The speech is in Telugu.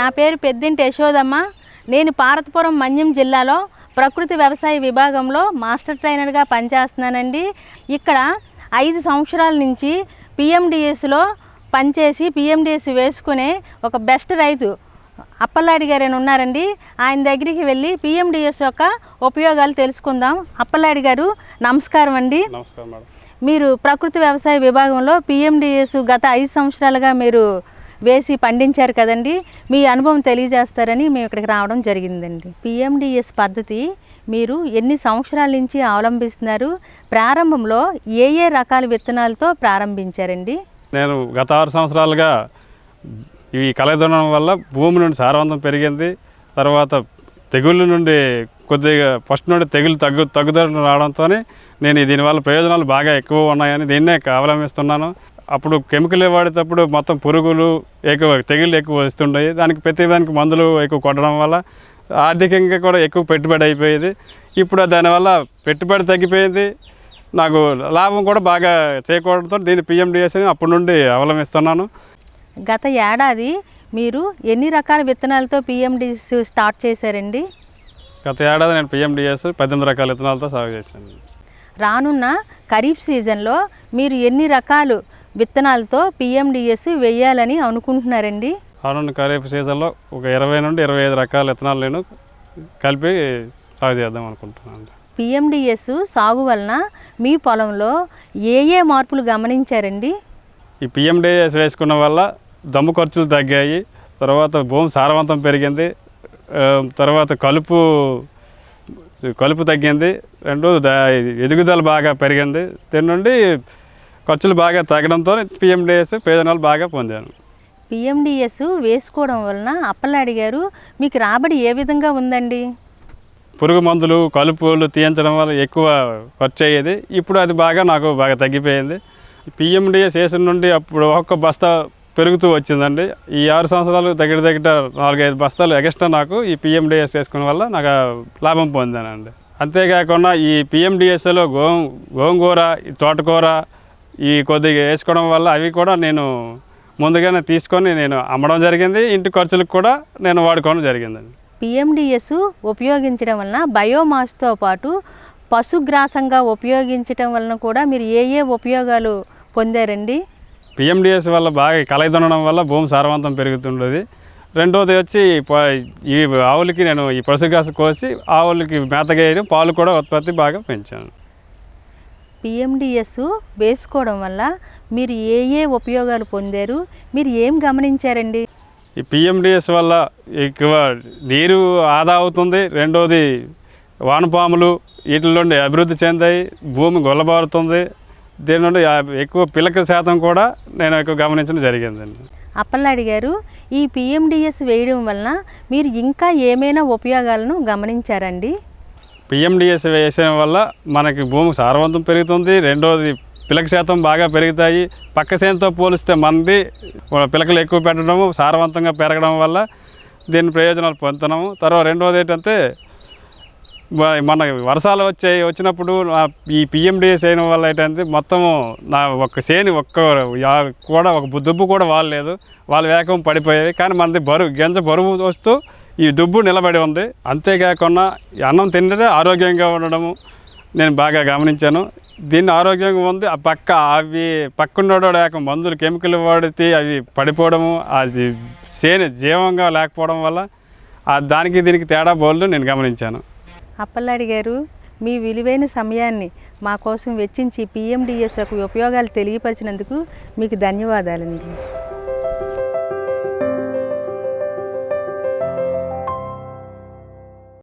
నా పేరు పెద్దింటి యశోదమ్మ. నేను పార్వతీపురం మన్యం జిల్లాలో ప్రకృతి వ్యవసాయ విభాగంలో మాస్టర్ ట్రైనర్గా పనిచేస్తున్నానండి. ఇక్కడ ఐదు సంవత్సరాల నుంచి పిఎండిఎస్లో పనిచేసి పిఎండిఎస్ వేసుకునే ఒక బెస్ట్ రైతు అప్పలాడి గారు అని ఉన్నారండి. ఆయన దగ్గరికి వెళ్ళి పిఎండిఎస్ యొక్క ఉపయోగాలు తెలుసుకుందాం. అప్పలాడి గారు నమస్కారం అండి. నమస్కారం మేడం. మీరు ప్రకృతి వ్యవసాయ విభాగంలో పిఎండిఎస్ గత ఐదు సంవత్సరాలుగా మీరు వేసి పండించారు కదండి. మీ అనుభవం తెలియజేస్తారని మేము ఇక్కడికి రావడం జరిగిందండి. పిఎండిఎస్ పద్ధతి మీరు ఎన్ని సంవత్సరాల నుంచి అవలంబిస్తున్నారు? ప్రారంభంలో ఏ ఏ రకాల విత్తనాలతో ప్రారంభించారండి? నేను గత ఆరు సంవత్సరాలుగా ఈ కలయిదనం వల్ల భూమి నుండి సారవంతం పెరిగింది. తర్వాత తెగుళ్ళ నుండి కొద్దిగా ఫస్ట్ నుండి తెగులు తగ్గు తగ్గుదల రావడంతో నేను దీనివల్ల ప్రయోజనాలు బాగా ఎక్కువ ఉన్నాయని దీన్నే అవలంబిస్తున్నాను. అప్పుడు కెమికల్ వాడేటప్పుడు మొత్తం పురుగులు ఎక్కువ తెగుళ్ళు ఎక్కువ వస్తుంటాయి. దానికి ప్రతి దానికి మందులు ఎక్కువ కొట్టడం వల్ల ఆర్థికంగా కూడా ఎక్కువ పెట్టుబడి అయిపోయేది. ఇప్పుడు దానివల్ల పెట్టుబడి తగ్గిపోయింది. నాకు లాభం కూడా బాగా చేకూడడంతో దీన్ని పిఎండిఎస్ని అప్పటి నుండి అవలంబిస్తున్నాను. గత ఏడాది మీరు ఎన్ని రకాల విత్తనాలతో పిఎండిఎస్ స్టార్ట్ చేశారండి? గత ఏడాది నేను పిఎండిఎస్ పద్దెనిమిది రకాల విత్తనాలతో సాగు చేశాను. రానున్న ఖరీఫ్ సీజన్లో మీరు ఎన్ని రకాలు విత్తనాలతో పిఎండిఎస్ వేయాలని అనుకుంటున్నారండి. రానున్న ఖరీఫ్ సీజన్లో ఒక ఇరవై నుండి ఇరవై ఐదు రకాల విత్తనాలు నేను కలిపి సాగు చేద్దాం అనుకుంటున్నాను. పిఎండిఎస్ సాగు వలన మీ పొలంలో ఏ ఏ మార్పులు గమనించారండి? ఈ పిఎండిఎస్ వేసుకున్న వల్ల దమ్ము ఖర్చులు తగ్గాయి తర్వాత భూమి సారవంతం పెరిగింది తర్వాత కలుపు కలుపు తగ్గింది రెండు ఎదుగుదల బాగా పెరిగింది. దీని నుండి ఖర్చులు బాగా తగ్గడంతో పిఎండిఎస్ ప్రయోజనాలు బాగా పొందాను. పిఎండిఎస్ వేసుకోవడం వలన అప్పలాడి గారు మీకు రాబడి ఏ విధంగా ఉందండి? పురుగు మందులు కలుపులు తీయించడం వల్ల ఎక్కువ ఖర్చు అయ్యేది ఇప్పుడు అది బాగా నాకు బాగా తగ్గిపోయింది. పిఎండిఎస్ వేసిన నుండి అప్పుడు ఒక్క బస్తా పెరుగుతూ వచ్చిందండి. ఈ ఆరు సంవత్సరాలు దగ్గర దగ్గర నాలుగైదు బస్తాలు ఎక్స్ట్రా నాకు ఈ పిఎండిఎస్ వేసుకున్న వల్ల నాకు లాభం పొందానండి. అంతేకాకుండా ఈ పిఎండిఎస్లో గో గోంగూర తోటకూర ఈ కొద్దిగా వేసుకోవడం వల్ల అవి కూడా నేను ముందుగానే తీసుకొని నేను అమ్మడం జరిగింది. ఇంటి ఖర్చులకు కూడా నేను వాడుకోవడం జరిగిందండి. పిఎండిఎస్ ఉపయోగించడం వలన బయోమాస్తో పాటు పశుగ్రాసంగా ఉపయోగించడం వలన కూడా మీరు ఏ ఏ ఉపయోగాలు పొందారండి? పిఎండిఎస్ వల్ల బాగా కలయిదనడం వల్ల భూమి సారవంతం పెరుగుతుండేది. రెండోది వచ్చి ఈ ఆవులకి నేను ఈ పశుగ్రాస కోసి ఆవులకి మేతగా వేయడం పాలు కూడా ఉత్పత్తి బాగా పెంచాను. పిఎండిఎస్ వేసుకోవడం వల్ల మీరు ఏ ఏ ఉపయోగాలు పొందారు? మీరు ఏం గమనించారండి? ఈ పిఎండిఎస్ వల్ల ఎక్కువ నీరు ఆదా అవుతుంది. రెండోది వానపాములు వీటి నుండి అభివృద్ధి చెందాయి. భూమి గొల్లబారుతుంది. దీని నుండి ఎక్కువ పిలక శాతం కూడా నేను ఎక్కువ గమనించడం జరిగిందండి. అప్పలాడి గారు ఈ పిఎండిఎస్ వేయడం వలన మీరు ఇంకా ఏమైనా ఉపయోగాలను గమనించారండి? పిఎండిఎస్ వేసిన వల్ల మనకి భూమి సారవంతం పెరుగుతుంది. రెండోది పిలక శాతం బాగా పెరుగుతాయి. పక్క చేనుతో పోలిస్తే మనది పిలకలు ఎక్కువ పెట్టడము సారవంతంగా పెరగడం వల్ల దీని ప్రయోజనాలు పొందుతున్నాము. తర్వాత రెండోది ఏంటంటే మన వర్షాలు వచ్చే వచ్చినప్పుడు ఈ పిఎండిఎస్ చేయడం వల్ల ఏంటంటే మొత్తము నా ఒక్క చేని ఒక్క కూడా ఒక దుబ్బు కూడా వాడలేదు. వాళ్ళ వేగం పడిపోయాయి కానీ మనది బరువు గింజ బరువు వస్తూ ఈ దుబ్బు నిలబడి ఉంది. అంతేకాకుండా అన్నం తింటే ఆరోగ్యంగా ఉండడము నేను బాగా గమనించాను. దీన్ని ఆరోగ్యంగా ఉంది. ఆ పక్క అవి పక్కనోడో లేక మందులు కెమికల్ వాడితే అవి పడిపోవడము అది చేను జీవంగా లేకపోవడం వల్ల ఆ దానికి దీనికి తేడా బోళ్ళు నేను గమనించాను. అప్పలాడి గారు మీ విలువైన సమయాన్ని మా కోసం వెచ్చించి పిఎండిఎస్ యొక్క ఉపయోగాలు తెలియపరిచినందుకు మీకు ధన్యవాదాలండి.